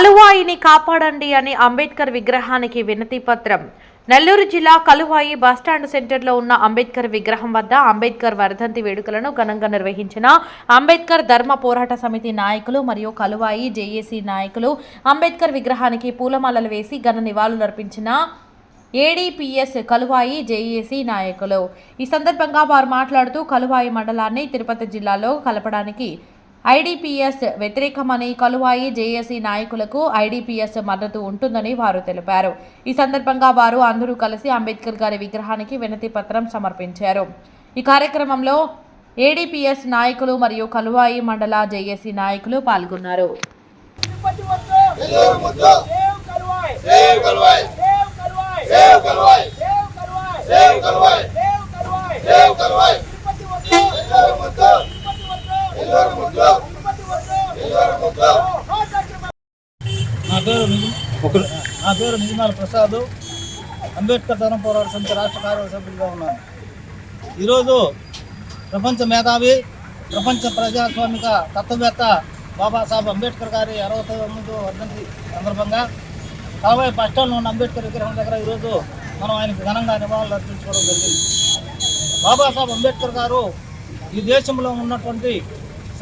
కలువాయిని కాపాడండి అని అంబేద్కర్ విగ్రహానికి వినతి పత్రం. నెల్లూరు జిల్లా కలువాయి బస్టాండ్ సెంటర్లో ఉన్న అంబేద్కర్ విగ్రహం వద్ద అంబేద్కర్ వర్ధంతి వేడుకలను ఘనంగా నిర్వహించిన అంబేద్కర్ ధర్మ పోరాట సమితి నాయకులు మరియు కలువాయి జేఏసీ నాయకులు అంబేద్కర్ విగ్రహానికి పూలమాలలు వేసి ఘన నివాళులర్పించిన ఏడీపీఎస్ కలువాయి జేఏసీ నాయకులు. ఈ సందర్భంగా వారు మాట్లాడుతూ కలువాయి మండలాన్ని తిరుపతి జిల్లాలో కలపడానికి ఐడిపిఎస్ వ్యతిరేకమని కలువాయి జేఏసీ నాయకులకు ఐడిపిఎస్ మద్దతు ఉంటుందని వారు తెలిపారు. ఈ సందర్భంగా వారు అందరూ కలిసి అంబేద్కర్ గారి విగ్రహానికి వినతి పత్రం సమర్పించారు. ఈ కార్యక్రమంలో ఏడిపిఎస్ నాయకులు మరియు కలువాయి మండల జేఏసీ నాయకులు పాల్గొన్నారు. తిరుపతి వద్దు save Kalvai save Kalvai save Kalvai save Kalvai save Kalvai save Kalvai save Kalvai Tirupati వద్దు నెల్లూరు ముద్దు తిరుపతి వద్దు నెల్లూరు ముద్దు తిరుపతి వద్దు నెల్లూరు ముద్దు హో డాక్టర్ నా పేరు నిజ- నా పేరు నిజమాల ప్రసాద్. అంబేద్కర్ ధర్మ పోరాట సమితి రాష్ట్ర కార్యవర్గ సభ్యులుగా ఉన్నాను. ఈరోజు ప్రపంచ మేధావి ప్రపంచ ప్రజాస్వామిక తత్వవేత్త బాబాసాహెబ్ అంబేద్కర్ గారి అరవై తొమ్మిదో వర్ధంతి సందర్భంగా కాబోయే బస్టాండ్లో ఉన్న అంబేద్కర్ విగ్రహం దగ్గర ఈరోజు మనం ఆయనకు ఘనంగా నివాళులు అర్పించుకోవడం జరిగింది. బాబాసాహెబ్ అంబేద్కర్ గారు ఈ దేశంలో ఉన్నటువంటి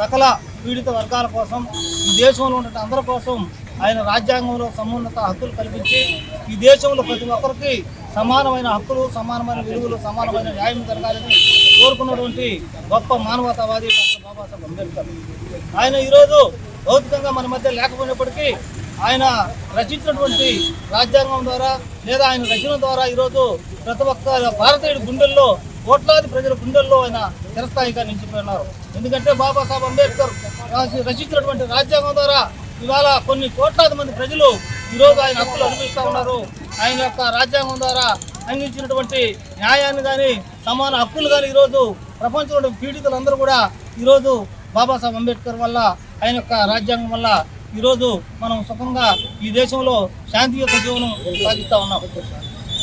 సకల పీడిత వర్గాల కోసం ఈ దేశంలో ఉన్నటువంటి అందరి కోసం ఆయన రాజ్యాంగంలో సమున్నత హక్కులు కల్పించి ఈ దేశంలో ప్రతి ఒక్కరికి సమానమైన హక్కులు సమానమైన విలువలు సమానమైన న్యాయం జరగాలని కోరుకున్నటువంటి గొప్ప మానవతావాది డాక్టర్ బాబాసాహెబ్ అంబేద్కర్. ఆయన ఈరోజు భౌతికంగా మన మధ్య లేకపోయినప్పటికీ ఆయన రచించినటువంటి రాజ్యాంగం ద్వారా లేదా ఆయన రచన ద్వారా ఈరోజు ప్రతి ఒక్క భారతీయుడి గుండెల్లో కోట్లాది ప్రజల గుండెల్లో ఆయన చిరస్థాయిగా నిలిచిపోయినారు. ఎందుకంటే బాబాసాహెబ్ అంబేద్కర్ రచించినటువంటి రాజ్యాంగం ద్వారా ఇవాళ కొన్ని కోట్లాది మంది ప్రజలు ఈరోజు ఆయన హక్కులు అనుభవిస్తూ ఉన్నారు. ఆయన యొక్క రాజ్యాంగం ద్వారా అందించినటువంటి న్యాయాన్ని కానీ సమాన హక్కులు కానీ ఈరోజు ప్రపంచంలో పీడితులందరూ కూడా ఈరోజు బాబాసాహెబ్ అంబేద్కర్ వల్ల ఆయన యొక్క రాజ్యాంగం వల్ల ఈరోజు మనం సుఖంగా ఈ దేశంలో శాంతియుత జీవనం సాగిస్తూ ఉన్నాం.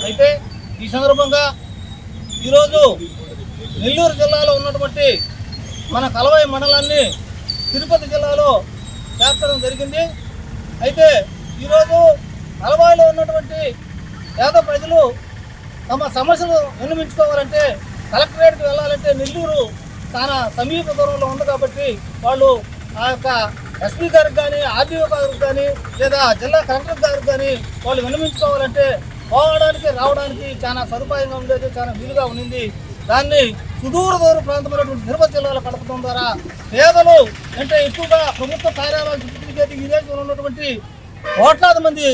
అయితే ఈ సందర్భంగా ఈరోజు నెల్లూరు జిల్లాలో ఉన్నటువంటి మన కలవాయి మండలాన్ని తిరుపతి జిల్లాలో జరిగింది. అయితే ఈరోజు కలవాయిలో ఉన్నటువంటి పేద ప్రజలు తమ సమస్యలు విన్నవించుకోవాలంటే కలెక్టరేట్కి వెళ్ళాలంటే నెల్లూరు చాలా సమీప దూరంలో ఉంది కాబట్టి వాళ్ళు ఆ యొక్క ఎస్పీ గారికి కానీ ఆర్డీఓ గారికి కానీ లేదా జిల్లా కలెక్టర్ గారికి కానీ వాళ్ళు విన్నవించుకోవాలంటే పోవడానికి రావడానికి చాలా సదుపాయంగా ఉండేది చాలా వీలుగా ఉండింది. దాన్ని సుదూర దూర ప్రాంతమైనటువంటి తిరుపతి జిల్లాలో కడపడం ద్వారా పేదలు అంటే ఎక్కువగా ప్రభుత్వ కార్యాలయాలు చుట్టూ తిరిగేది ఈ దేశంలో ఉన్నటువంటి కోట్లాది మంది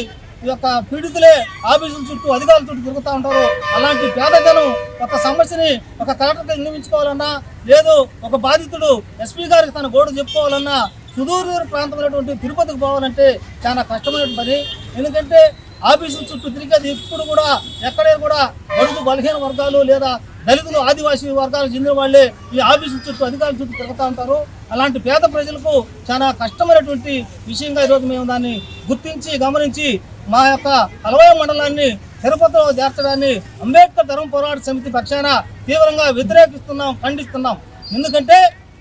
ఈ యొక్క పీడితులే ఆఫీసుల చుట్టూ అధికారుల చుట్టూ తిరుగుతూ ఉంటారు. అలాంటి పేదజనం ఒక సమస్యని ఒక కలెక్టర్కి నిర్మించుకోవాలన్నా లేదు ఒక బాధితుడు ఎస్పీ గారికి తన గోడు చెప్పుకోవాలన్నా సుదూర ప్రాంతమైనటువంటి తిరుపతికి పోవాలంటే చాలా కష్టమైన పని. ఎందుకంటే ఆఫీసుల చుట్టూ తిరిగేది ఇప్పుడు కూడా ఎక్కడే కూడా బడుగు బలహీన వర్గాలు లేదా దళితులు ఆదివాసీ వర్గాలకు చెందిన వాళ్ళే ఈ ఆఫీసుల చుట్టూ అధికారుల చుట్టూ తిరుగుతూ ఉంటారు. అలాంటి పేద ప్రజలకు చాలా కష్టమైనటువంటి విషయంగా ఈరోజు మేము దాన్ని గుర్తించి గమనించి మా యొక్క అలవయ మండలాన్ని తిరుపతిలో చేర్చడాన్ని అంబేద్కర్ ధర్మ పోరాట సమితి పక్షాన తీవ్రంగా వ్యతిరేకిస్తున్నాం ఖండిస్తున్నాం. ఎందుకంటే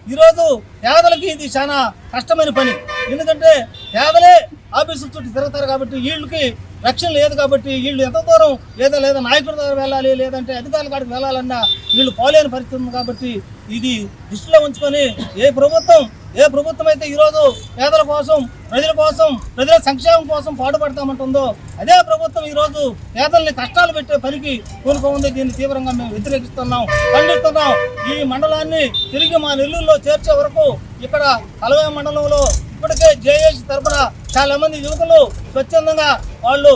ఈరోజు పేదలకి ఇది చాలా కష్టమైన పని. ఎందుకంటే పేదలే ఆఫీసు చుట్టూ తిరుగుతారు కాబట్టి వీళ్ళకి రక్షణ లేదు కాబట్టి వీళ్ళు ఎంత దూరం లేదా లేదా నాయకుడి దగ్గర వెళ్ళాలి లేదంటే అధికారుల కాడికి వెళ్ళాలన్నా వీళ్ళు పోలేని పరిస్థితి ఉంది కాబట్టి ఇది దృష్టిలో ఉంచుకొని ఏ ప్రభుత్వం ఏ ప్రభుత్వం అయితే ఈరోజు పేదల కోసం ప్రజల కోసం ప్రజల సంక్షేమం కోసం పాటుపడతామంటుందో అదే ప్రభుత్వం ఈరోజు పేదల్ని కష్టాలు పెట్టే పనికి కూనుకోంది దీన్ని తీవ్రంగా మేము వ్యతిరేకిస్తున్నాం ఖండిస్తున్నాం. ఈ మండలాన్ని తిరిగి మా నెల్లూరులో చేర్చే వరకు ఇక్కడ కలవే మండలంలో ఇప్పటికే జేఏసీ తరఫున చాలా మంది యువకులు స్వచ్ఛందంగా వాళ్ళు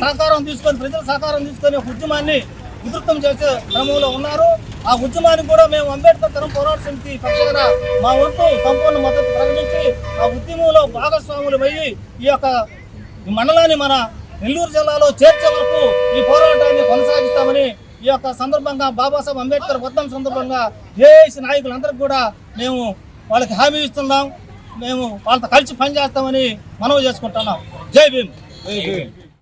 సహకారం తీసుకొని ప్రజల సహకారం తీసుకొని ఒక ఉద్యమాన్ని ఉధృతం చేసే క్రమంలో ఉన్నారు. ఆ ఉద్యమానికి కూడా మేము అంబేద్కర్ తరం పోరాట సమితి పక్షాన మా వంతు సంపూర్ణ మద్దతు ప్రకటించి ఆ ఉద్యమంలో భాగస్వాములు అయ్యి ఈ యొక్క మండలాన్ని మన నెల్లూరు జిల్లాలో చేర్చే వరకు ఈ పోరాటాన్ని కొనసాగిస్తామని ఈ యొక్క సందర్భంగా బాబాసాహెబ్ అంబేద్కర్ వర్ధం సందర్భంగా ఏఐసి నాయకులందరికీ కూడా మేము వాళ్ళకి హామీ ఇస్తున్నాం. మేము వాళ్ళతో కలిసి పనిచేస్తామని మనవి చేసుకుంటున్నాం. జై భీమ్.